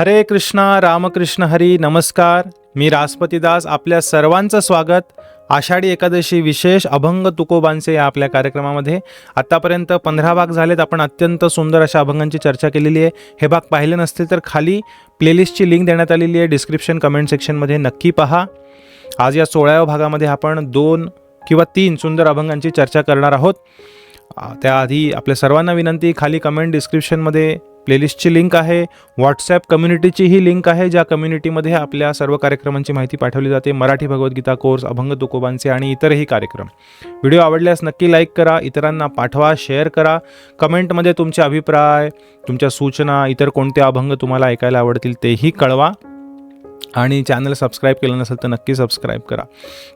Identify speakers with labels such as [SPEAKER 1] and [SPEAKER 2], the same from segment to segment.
[SPEAKER 1] हरे कृष्णा रामकृष्ण हरी नमस्कार. मी रासपतीदास आपल्या सर्वांचं स्वागत. आषाढी एकादशी विशेष अभंग तुकोबांचे या आपल्या कार्यक्रमामध्ये. आत्तापर्यंत पंधरा भाग झालेत. आपण अत्यंत सुंदर अशा अभंगांची चर्चा केलेली आहे. हे भाग पाहिले नसतील तर खाली प्लेलिस्टची लिंक देण्यात आलेली आहे. डिस्क्रिप्शन कमेंट सेक्शनमध्ये नक्की पहा. आज या सोळाव्या भागामध्ये आपण दोन किंवा तीन सुंदर अभंगांची चर्चा करणार आहोत. त्याआधी आपल्या सर्वांना विनंती खाली कमेंट डिस्क्रिप्शनमध्ये प्लेलिस्टची लिंक आहे व्हॉट्सॲप कम्युनिटीचीही लिंक आहे ज्या कम्युनिटीमध्ये आपल्या सर्व कार्यक्रमांची माहिती पाठवली जाते. मराठी भगवद्गीता कोर्स अभंग तुकोबांचे आणि इतरही कार्यक्रम. व्हिडिओ आवडल्यास नक्की लाईक करा इतरांना पाठवा शेअर करा. कमेंटमध्ये तुमचे अभिप्राय तुमच्या सूचना इतर कोणते अभंग तुम्हाला ऐकायला आवडतील तेही कळवा. आणि चॅनल सबस्क्राईब केलं नसेल तर नक्की सबस्क्राईब करा.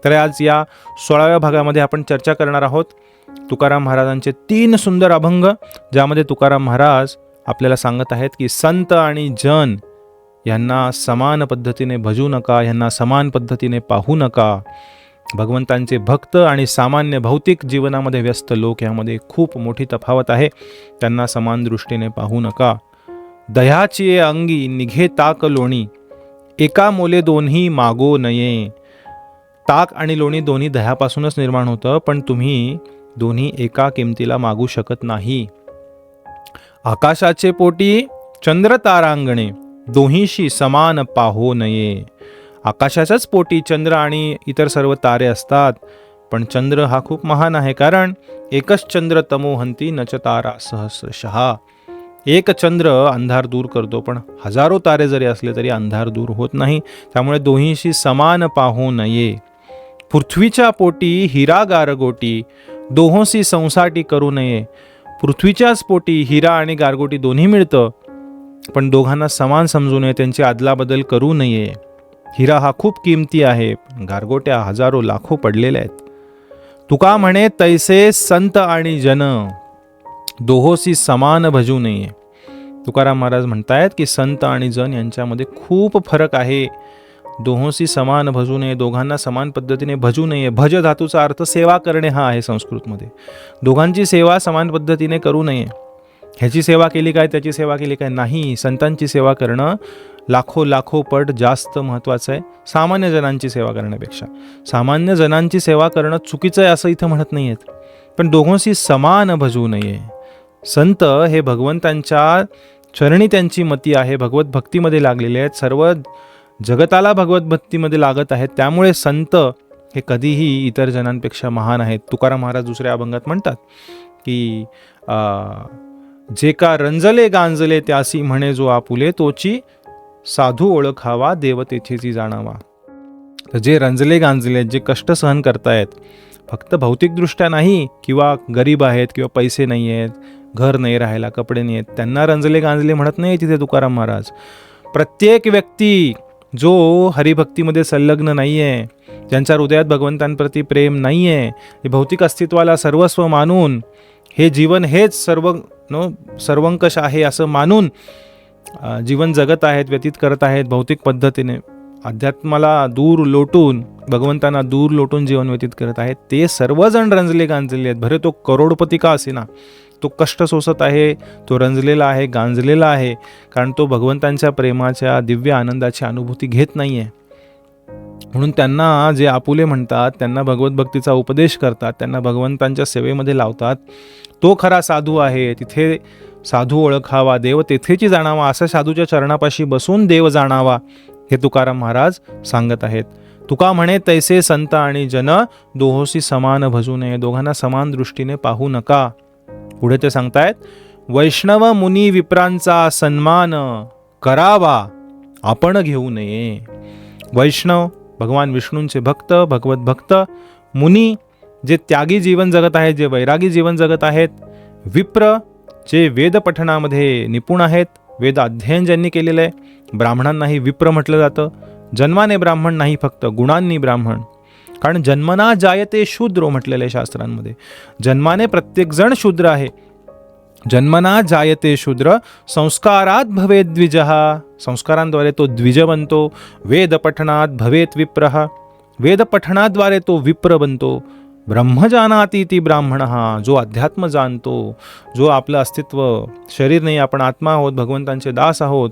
[SPEAKER 1] तर आज या सोळाव्या भागामध्ये आपण चर्चा करणार आहोत. तुकाराम महाराजांचे तीन सुंदर अभंग ज्यामध्ये तुकाराम महाराज आपल्याला सांगत आहेत की संत आणि जन यांना समान पद्धतीने भजू नका यांना समान पद्धतीने पाहू नका. भगवंतांचे भक्त आणि सामान्य भौतिक जीवनामध्ये व्यस्त लोक यामध्ये खूप मोठी तफावत आहे. त्यांना समान दृष्टीने पाहू नका. दह्याची अंगी निघे ताक लोणी. एका मोले दोन्ही मागो नये. ताक आणि लोणी दोन्ही दह्यापासूनच निर्माण होतं पण तुम्ही दोन्ही एका किमतीला मागू शकत नाही. आकाशाचे पोटी चंद्र तारांगणे दोहीशी समान पाहो नये. आकाशाच्याच पोटी चंद्र आणि इतर सर्व तारे असतात पण चंद्र हा खूप महान आहे कारण एकच चंद्र तमोहंती नच तारा सहस्रशहा एक चंद्र अंधार दूर करतो पण हजारो तारे जरी असले तरी अंधार दूर होत नाही त्यामुळे दोन्हीशी समान पाहू नये. पृथ्वीच्या पोटी हिरा गारगोटी दोहोंशी संसाटी करू नये. पृथ्वीच्याच पोटी हिरा आणि गारगोटी दोन्ही मिळतं पण दोघांना समान समजू नये त्यांची अदलाबदल करू नये. हिरा हा खूप किमती आहे गारगोट्या हजारो लाखो पडलेल्या आहेत. तुका म्हणे तैसे संत आणि जन दोहोसी समान भजू नये. तुकाराम महाराज म्हणतायत की संत आणि जन यांच्यामध्ये खूप फरक आहे. दोहोसी समान भजू नये दोघांना समान पद्धतीने भजू नये. भज धातूचा अर्थ सेवा करणे हा आहे संस्कृतमध्ये. दोघांची सेवा समान पद्धतीने करू नये. ह्याची सेवा केली काय त्याची सेवा केली काय नाही. संतांची सेवा करणं लाखो लाखो पट जास्त महत्त्वाचं आहे. सामान्य जणांची सेवा करण्यापेक्षा. सामान्य जणांची सेवा करणं चुकीचं आहे असं इथं म्हणत नाही आहेत पण दोघांशी समान भजू नये. संत हे भगवंतांच्या चरणी त्यांची मती आहे भगवत भक्तीमध्ये लागलेले आहेत. सर्व जगताला भगवत भक्तीमध्ये लागत आहेत त्यामुळे संत हे कधीही इतर जणांपेक्षा महान आहेत. तुकाराम महाराज दुसऱ्या अभंगात म्हणतात की आ, जे का रंजले गांजले त्यासी म्हणे जो आपुले तोची साधू ओळखावा देव तेथेची जाणावा. तर जे रंजले गांजले आहेत, जे कष्ट सहन करतायत फक्त भौतिकदृष्ट्या नाही किंवा गरीब आहेत किंवा पैसे नाही आहेत घर नाही राहायला कपडे नाही आहेत त्यांना रंजले गांजले म्हणत नाही तिथे तुकाराम महाराज. प्रत्येक व्यक्ती जो हरिभक्तीमध्ये संलग्न नाही आहे ज्यांच्या हृदयात भगवंतांप्रती प्रेम नाही आहे भौतिक अस्तित्वाला सर्वस्व मानून हे जीवन हेच सर्व नो सर्वंकष आहे असं मानून जीवन जगत आहेत व्यतीत करत आहेत भौतिक पद्धतीने. अध्यात्माला दूर लोटून भगवंतांना दूर लोटून जीवन व्यतीत करत आहेत. ते सर्वजण रंजले गांजलेले आहेत. भरे तो करोडपती का असेना तो कष्ट सोसत आहे तो रंजलेला आहे गांजलेला आहे कारण तो भगवंतांच्या प्रेमाच्या दिव्य आनंदाची अनुभूती घेत नाही आहे म्हणून त्यांना जे आपुले म्हणतात त्यांना भगवत भक्तीचा उपदेश करतात त्यांना भगवंतांच्या सेवेमध्ये लावतात. तो खरा साधू आहे तिथे साधू ओळखावा देव तेथेची जाणावा असा साधूच्या चरणापाशी बसून देव जाणावा हे तुकाराम महाराज सांगत आहेत. तुका म्हणे तैसे संत आणि जन दोहोसी समान भजू नये. दोघांना समान दृष्टीने पाहू नका. पुढे ते सांगतायत वैष्णव मुनी विप्रांचा सन्मान करावा. आपण घेऊ नये. वैष्णव भगवान विष्णूंचे भक्त भगवत भक्त मुनी जे त्यागी जीवन जगत आहेत जे वैरागी जीवन जगत आहेत विप्र जे वेदपठणामध्ये निपुण आहेत वेद अध्ययन ज्यांनी केलेलं आहे ब्राह्मणांनाही विप्र म्हटलं जातं. जन्माने ब्राह्मण नाही फक्त गुणांनी ब्राह्मण. कारण जन्मना जायते शूद्रो म्हटलेलं आहे शास्त्रांमध्ये. जन्माने प्रत्येकजण शूद्र आहे. जन्मना जायते शूद्र संस्कारात भवेत द्विजः. संस्कारांद्वारे तो द्विज बनतो वेदपठणात भवेत विप्रः. वेदपठनाद्वारे तो विप्र बनतो ब्रह्मजानाती ती ब्राह्मण हा जो अध्यात्म जाणतो जो आपलं अस्तित्व शरीर नाही आपण आत्मा आहोत भगवंतांचे दास आहोत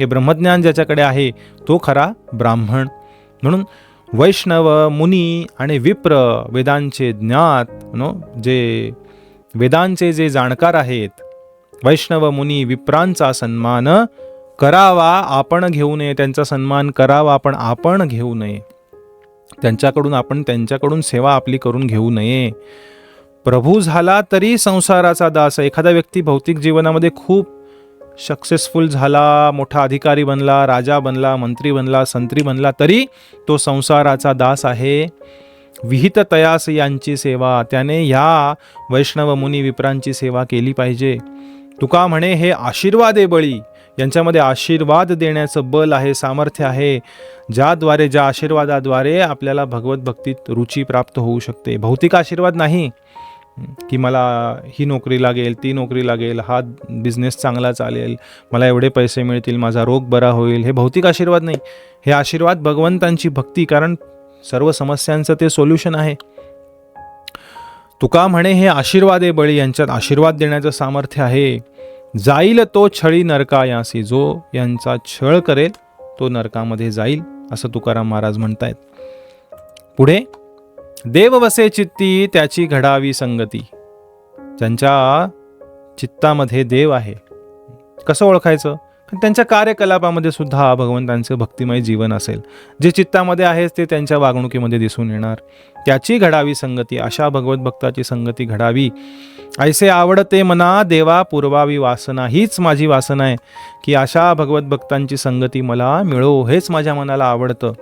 [SPEAKER 1] हे ब्रह्मज्ञान ज्याच्याकडे आहे तो खरा ब्राह्मण. म्हणून वैष्णव मुनी आणि विप्र वेदांचे ज्ञात नो जे वेदांचे जे जाणकार आहेत वैष्णव मुनी विप्रांचा सन्मान करावा आपण घेऊ नये त्यांचा सन्मान करावा पण आपण घेऊ नये. त्यांच्याकडून आपण त्यांच्याकडून सेवा आपली करून घेऊ नये. प्रभू झाला तरी संसाराचा दास. एखादा व्यक्ती भौतिक जीवनामध्ये खूप सक्सेसफुल झाला मोठा अधिकारी बनला राजा बनला मंत्री बनला संत्री बनला तरी तो संसाराचा दास आहे. विहित तयास यांची सेवा. त्याने ह्या वैष्णव मुनी विप्रांची सेवा केली पाहिजे. तुका म्हणे हे आशीर्वादे बळी. यांच्यामध्ये आशीर्वाद देण्याचं बल आहे सामर्थ्य आहे ज्याद्वारे ज्या आशीर्वादाद्वारे आपल्याला भगवत भक्तीत रुची प्राप्त होऊ शकते. भौतिक आशीर्वाद नाही की मला ही नोकरी लागेल ती नोकरी लागेल हा बिझनेस चांगला चालेल मला एवढे पैसे मिळतील माझा रोग बरा होईल हे भौतिक आशीर्वाद नाही. हे आशीर्वाद भगवंतांची भक्ती कारण सर्व समस्यांचं ते सोल्युशन आहे. तुका म्हणे हे आशीर्वाद आहे बळी यांच्यात आशीर्वाद देण्याचं सामर्थ्य आहे. जाईल तो छळी नरका यासी जो यांचा छळ करेल तो नरकामध्ये जाईल असं तुकाराम महाराज म्हणतायत. पुढे देव वसे चित्ती त्याची घडावी संगती. ज्यांच्या चित्तामध्ये देव आहे. कसं ओळखायचं? त्यांच्या कार्यकलापामध्ये सुद्धा भगवंतांचं भक्तिमय जीवन असेल. जे चित्तामध्ये आहे ते त्यांच्या वागणुकीमध्ये दिसून येणार. त्याची घडावी संगती अशा भगवत भक्ताची संगती घडावी. ऐसे आवडते मना देवा पूर्वावी वासना हीच माझी वासना आहे. की अशा भगवत भक्तांची संगती मला मिळो हेच माझ्या मनाला आवडतं.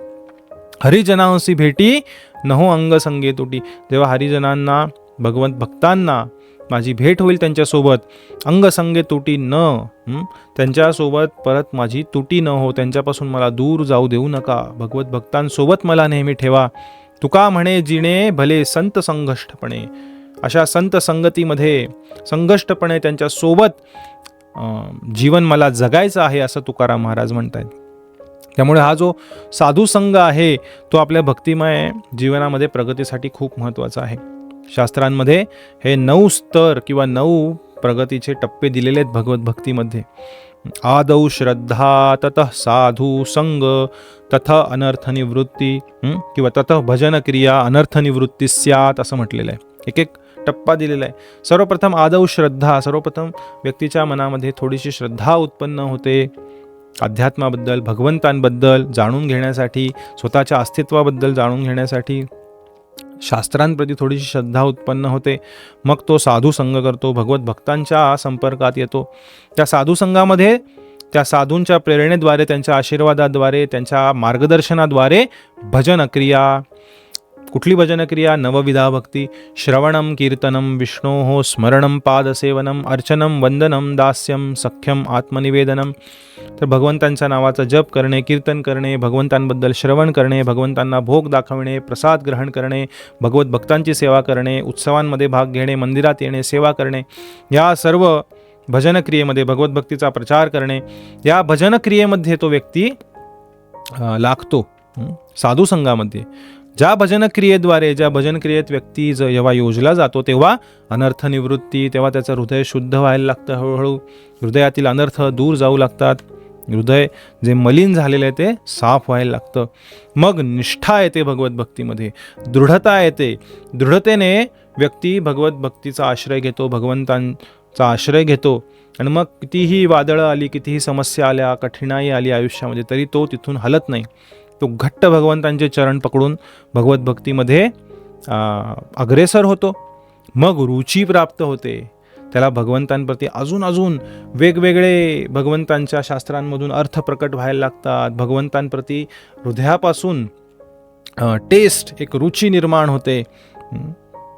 [SPEAKER 1] हरिजनांशी भेटी नहो अंग संगे तुटी. जेव्हा हरिजनांना भगवंत भक्तांना माझी भेट होईल त्यांच्यासोबत. अंग संगे तुटी न त्यांच्यासोबत परत माझी तुटी न हो त्यांच्यापासून मला दूर जाऊ देऊ नका. भगवत भक्तांसोबत मला नेहमी ठेवा. तुका म्हणे जिणे भले संत संघष्टपणे. अशा संत संगतीमध्ये संघष्टपणे त्यांच्यासोबत जीवन मला जगायचं आहे असं तुकाराम महाराज म्हणत आहेत त्यामुळे हा जो साधू संघ आहे तो आपल्या भक्तिमय जीवनामध्ये प्रगतीसाठी खूप महत्त्वाचा आहे. शास्त्रांमध्ये हे नऊ स्तर किंवा नऊ प्रगतीचे टप्पे दिलेले आहेत भगवत भक्तीमध्ये. आदौ श्रद्धा ततः साधू संग तथ अनर्थ निवृत्ती किंवा ततः भजन क्रिया अनर्थ निवृत्ती स्यात असं म्हटलेलं आहे. एक एक टप्पा दिलेला आहे. सर्वप्रथम आदौ श्रद्धा सर्वप्रथम व्यक्तीच्या मनामध्ये थोडीशी श्रद्धा उत्पन्न होते. अध्यात्माबद्दल भगवंतांबद्दल जाणून घेण्यासाठी स्वतःच्या अस्तित्वाबद्दल जाणून घेण्यासाठी शास्त्रांप्रती थोडीशी श्रद्धा उत्पन्न होते. मग तो साधू संघ करतो भगवत भक्तांच्या संपर्कात येतो. त्या साधू संघामध्ये त्या साधूंच्या प्रेरणेद्वारे त्यांच्या आशीर्वादाद्वारे त्यांच्या मार्गदर्शनाद्वारे भजन क्रिया कुठली भजनक्रिया नवविधा भक्ती श्रवणम कीर्तनम विष्णो स्मरणम पादसेवनम अर्चनम वंदनम दास्यम सख्यम आत्मनिवेदनम तर भगवंतांच्या नावाचा जप करणे कीर्तन करणे भगवंतांबद्दल श्रवण करणे भगवंतांना भोग दाखवणे प्रसाद ग्रहण करणे भगवत भक्तांची सेवा करणे उत्सवांमध्ये भाग घेणे मंदिरात येणे सेवा करणे या सर्व भजनक्रियेमध्ये भगवत भक्तीचा प्रचार करणे या भजनक्रियेमध्ये तो व्यक्ती लागतो साधू संघामध्ये. ज्या भजनक्रियेद्वारे ज्या भजनक्रियेत व्यक्ती जेव्हा योजला जातो तेव्हा अनर्थ निवृत्ती तेव्हा त्याचं हृदय शुद्ध व्हायला लागतं हळूहळू. हृदयातील अनर्थ दूर जाऊ लागतात. हृदय जे मलिन झालेलं आहे ते साफ व्हायला लागतं. मग निष्ठा येते भगवत भक्तीमध्ये. दृढता येते. दृढतेने व्यक्ती भगवत भक्तीचा आश्रय घेतो भगवंतांचा आश्रय घेतो. आणि मग कितीही वादळं आली कितीही समस्या आल्या कठीणाई आली आयुष्यामध्ये तरी तो तिथून हलत नाही. तो घट्ट भगवंतांचे चरण पकडून भगवत भक्तीमध्ये अग्रेसर होतो. मग रुची प्राप्त होते. त्याला भगवंतांप्रती अजून अजून वेगवेगळे भगवंतांच्या शास्त्रांमधून अर्थ प्रकट व्हायला लागतात. भगवंतांप्रती हृदयापासून टेस्ट एक रुची निर्माण होते.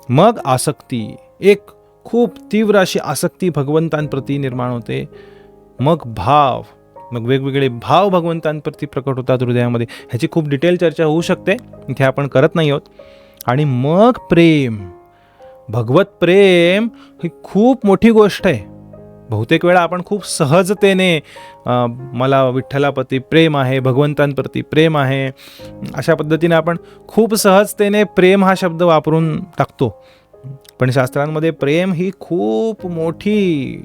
[SPEAKER 1] मग आसक्ती एक खूप तीव्र अशी आसक्ती भगवंतांप्रती निर्माण होते. मग भाव मग वेगवेगळे भाव भगवंतांप्रती प्रकट होतात हृदयामध्ये. ह्याची खूप डिटेल चर्चा होऊ शकते. इथे आपण करत नाही आहोत. आणि मग प्रेम. भगवत प्रेम ही खूप मोठी गोष्ट आहे. बहुतेक वेळा आपण खूप सहजतेने मला विठ्ठलाप्रती प्रेम आहे भगवंतांप्रती प्रेम आहे अशा पद्धतीने आपण खूप सहजतेने प्रेम हा शब्द वापरून टाकतो. पण शास्त्रांमध्ये प्रेम ही खूप मोठी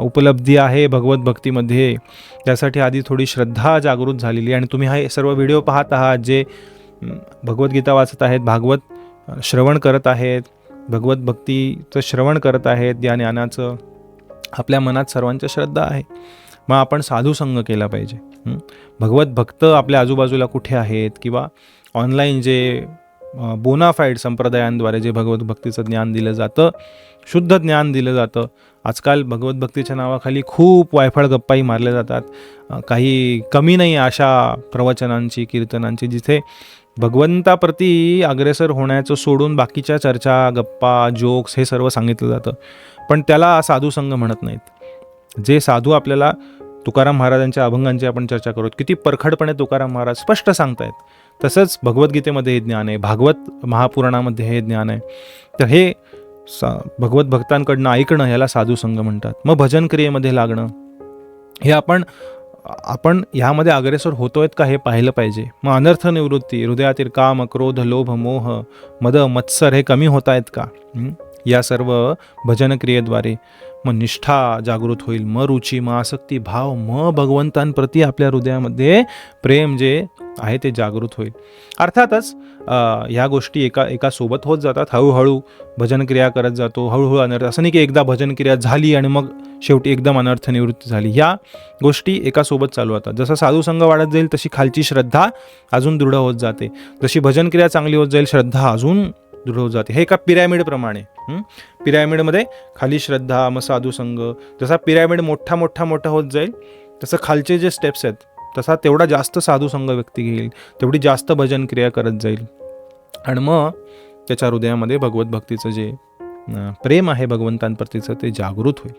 [SPEAKER 1] उपलब्धी आहे भगवत भक्तीमध्ये. त्यासाठी आधी थोडी श्रद्धा जागृत झालेली आहे. आणि तुम्ही हा सर्व व्हिडिओ पाहत आहात जे भगवद्गीता वाचत आहेत भागवत श्रवण करत आहेत भगवत भक्तीचं श्रवण करत आहेत या ज्ञानाचं आपल्या मनात सर्वांच्या श्रद्धा आहे. मग आपण साधूसंग केला पाहिजे. भगवत भक्त आपल्या आजूबाजूला कुठे आहेत? किंवा ऑनलाईन जे बोनाफाईड संप्रदायांद्वारे जे भगवत भक्तीचं ज्ञान दिलं जातं शुद्ध ज्ञान दिलं जातं. आजकाल भगवत भक्तीच्या नावाखाली खूप वायफळ गप्पाही मारल्या जातात. काही कमी नाही अशा प्रवचनांची कीर्तनांची जिथे भगवंताप्रती अग्रेसर होण्याचं सोडून बाकीच्या चर्चा गप्पा जोक्स हे सर्व सांगितलं जातं. पण त्याला साधू संघ म्हणत नाहीत. जे साधू आपल्याला तुकाराम महाराजांच्या अभंगांची आपण चर्चा करू किती परखडपणे तुकाराम महाराज स्पष्ट सांगतायत. तसंच भगवद्गीतेमध्ये हे ज्ञान आहे भागवत महापुराणामध्ये हे ज्ञान आहे. तर हे सा भगवत भक्तांकडनं ऐकणं याला साधुसंग म्हणतात. मग भजन क्रियेमध्ये लागणं हे आपण आपण ह्यामध्ये अग्रेसर होतोयत का हे पाहिलं पाहिजे? मग अनर्थ निवृत्ती हृदयातील काम क्रोध लोभ मोह मद मत्सर हे कमी होत आहेत का या सर्व भजन क्रियेद्वारे मग निष्ठा जागृत होईल म रुची म आसक्ती भाव म भगवंतांप्रती आपल्या हृदयामध्ये प्रेम जे आहे ते जागृत होईल. अर्थातच ह्या गोष्टी एका एका सोबत होत जातात. हळूहळू भजन क्रिया करत जातो हळूहळू अनर्थ असं नाही की एकदा भजन क्रिया झाली आणि मग शेवटी एकदम अनर्थ निवृत्ती झाली. ह्या गोष्टी एका सोबत चालू होतात. जसं साधूसंघ वाढत जाईल तशी खालची श्रद्धा अजून दृढ होत जाते. जशी भजन क्रिया चांगली होत जाईल श्रद्धा अजून दृढ होत जाते. हे एका पिरॅमिडप्रमाणे पिरॅमिडमध्ये खाली श्रद्धा मग साधुसंघ जसा पिरॅमिड मोठा मोठा मोठा होत जाईल तसं खालचे जे स्टेप्स आहेत तसा तेवढा जास्त साधू संघ व्यक्ती घेईल तेवढी जास्त भजन क्रिया करत जाईल. आणि मग त्याच्या हृदयामध्ये भगवत भक्तीचं जे प्रेम आहे भगवंतांप्रतीचं ते जागृत होईल.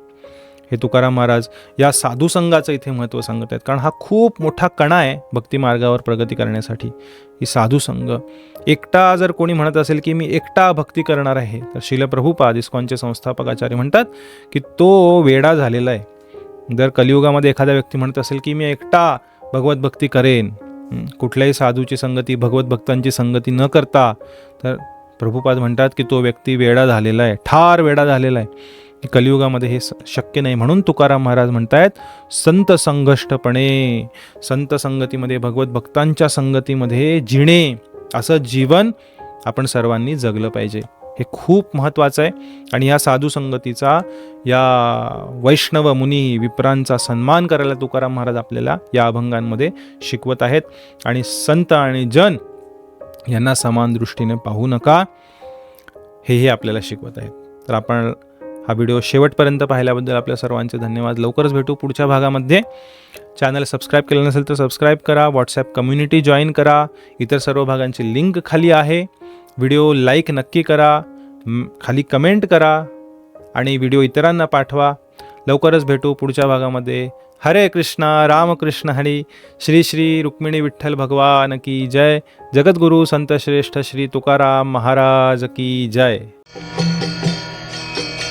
[SPEAKER 1] हे तुकाराम महाराज या साधुसंघाचं इथे महत्त्व सांगत आहेत. कारण हा खूप मोठा कणा आहे भक्ती मार्गावर प्रगती करण्यासाठी. ही साधुसंघ एकटा जर कोणी म्हणत असेल की मी एकटा भक्ती करणार आहे तर शिलप्रभुपाद इस्कॉनचे संस्थापक आचार्य म्हणतात की तो वेडा झालेला आहे. जर कलियुगामध्ये एखादा व्यक्ती म्हणत असेल की मी एकटा भगवत भक्ती करेन कुठल्याही साधूची संगती भगवत भक्तांची संगती न करता तर प्रभुपाद म्हणतात की तो व्यक्ती वेडा झालेला आहे ठार वेडा झालेला आहे. की कलियुगामध्ये हे स- शक्य नाही म्हणून तुकाराम महाराज म्हणतायत संत संघष्टपणे संत संगतीमध्ये भगवत भक्तांच्या संगतीमध्ये जिणे असं जीवन आपण सर्वांनी जगलं पाहिजे. हे खूप महत्त्वाचं आहे. आणि या साधू संगतीचा या वैष्णव मुनी विप्रांचा सन्मान करायला तुकाराम महाराज आपल्याला या अभंगांमध्ये शिकवत आहेत. आणि संत आणि जन यांना समान दृष्टीने पाहू नका. हेही आपल्याला शिकवत आहेत. तर आपण हा व्हिडिओ शेवटपर्यंत पाहिल्याबद्दल आपल्या सर्वांचे धन्यवाद. लवकरच भेटू पुढच्या भागामध्ये. चॅनल सबस्क्राईब केलं नसेल तर सबस्क्राईब करा व्हॉट्सॲप कम्युनिटी जॉईन करा. इतर सर्व भागांची लिंक खाली आहे. व्हिडिओ लाईक नक्की करा. खाली कमेंट करा आणि व्हिडिओ इतरांना पाठवा. लवकरच भेटू पुढच्या भागामध्ये. हरे कृष्णा रामकृष्ण हरी. श्री श्री रुक्मिणी विठ्ठल भगवान की जय. जगद्गुरु संत श्रेष्ठ श्री तुकाराम महाराज की जय.